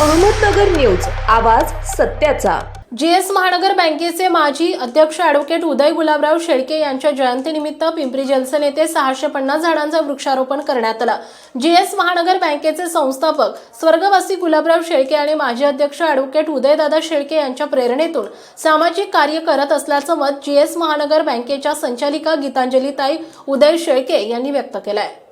Ahmednagar news आवाज सत्याचा. GS महानगर बँकेचे माजी अध्यक्ष ॲडव्होकेट उदय गुलाबराव शेळके यांच्या जयंतीनिमित्त पिंपरी जलसेन येथे सहाशे पन्नास झाडांचं वृक्षारोपण करण्यात आलं. जीएस महानगर बँकेचे संस्थापक स्वर्गवासी गुलाबराव शेळके आणि माजी अध्यक्ष ॲडव्होकेट उदयदादा शेळके यांच्या प्रेरणेतून सामाजिक कार्य करत असल्याचं मत जीएस महानगर बँकेच्या संचालिका गीतांजलीताई उदय शेळके यांनी व्यक्त केलं आहे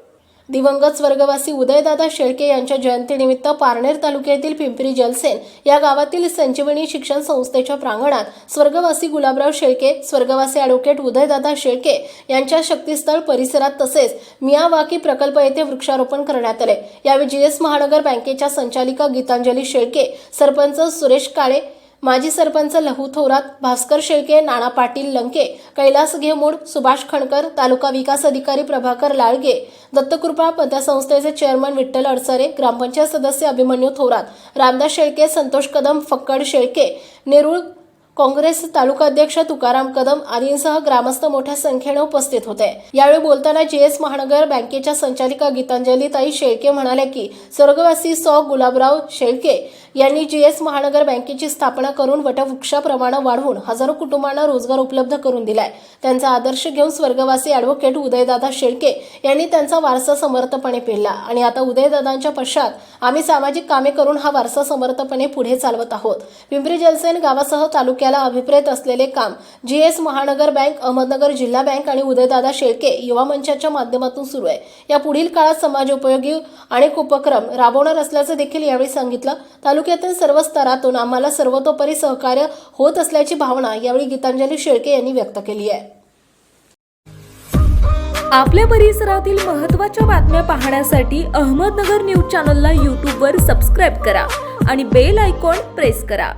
दिवंगत स्वर्गवासी उदयदादा शेळके यांच्या जयंतीनिमित्त पारनेर तालुक्यातील पिंपरी जलसेन या गावातील संजीवनी शिक्षण संस्थेच्या प्रांगणात स्वर्गवासी गुलाबराव शेळके स्वर्गवासी ॲडव्होकेट उदयदादा शेळके यांच्या शक्तीस्थळ परिसरात तसेच मियावाकी प्रकल्प येथे वृक्षारोपण करण्यात आले. यावेळी जीएस महानगर बँकेच्या संचालिका गीतांजली शेळके सरपंच सुरेश काळे माजी सरपंच लहू थोरात भास्कर शेळके नाना पाटील लंके कैलास घेमूड सुभाष खणकर तालुका विकास अधिकारी प्रभाकर लाळगे दत्तकृपा पतसंस्थेचे चेअरमन विठ्ठल अडसरे ग्रामपंचायत सदस्य अभिमन्यू थोरात रामदास शेळके संतोष कदम फक्कड शेळके नेरुळ काँग्रेस तालुकाध्यक्ष तुकाराम कदम आदींसह ग्रामस्थ मोठ्या संख्येने उपस्थित होते. यावेळी बोलताना जीएस महानगर बँकेच्या संचालिका गीतांजली ताई शेळके म्हणाल्या की स्वर्गवासी सौ गुलाबराव शेळके यांनी जीएस महानगर बँकेची स्थापना करून वटवृक्षाप्रमाणे वाढवून हजारो कुटुंबांना रोजगार उपलब्ध करून दिलाय. त्यांचा आदर्श घेऊन स्वर्गवासी ॲडव्होकेट उदयदादा शेळके यांनी त्यांचा वारसा समर्थपणे पेलला. आणि आता उदयदादांच्या पश्चात आम्ही सामाजिक कामे करून हा वारसा समर्थपणे पुढे चालवत आहोत. पिंपरी जलसेन गावासह तालुक्याला अभिप्रेत असलेले काम जीएस महानगर बँक अहमदनगर जिल्हा बँक आणि उदयदादा शेळके युवा मंचाच्या माध्यमातून सुरू आहे. या पुढील काळात समाजोपयोगी अनेक उपक्रम राबवणार असल्याचं देखील यावेळी सांगितलं. तालुक्यातील सर्व स्तरातून आम्हाला सर्वतोपरी सहकार्य होत असल्याची भावना यावेळी गीतांजली शेळके यांनी व्यक्त केली आहे. आपल्या परिसरातील महत्त्वाच्या बातम्या पाहण्यासाठी अहमदनगर न्यूज चॅनलला यूट्यूबवर सबस्क्राईब करा आणि बेल आयकॉन प्रेस करा.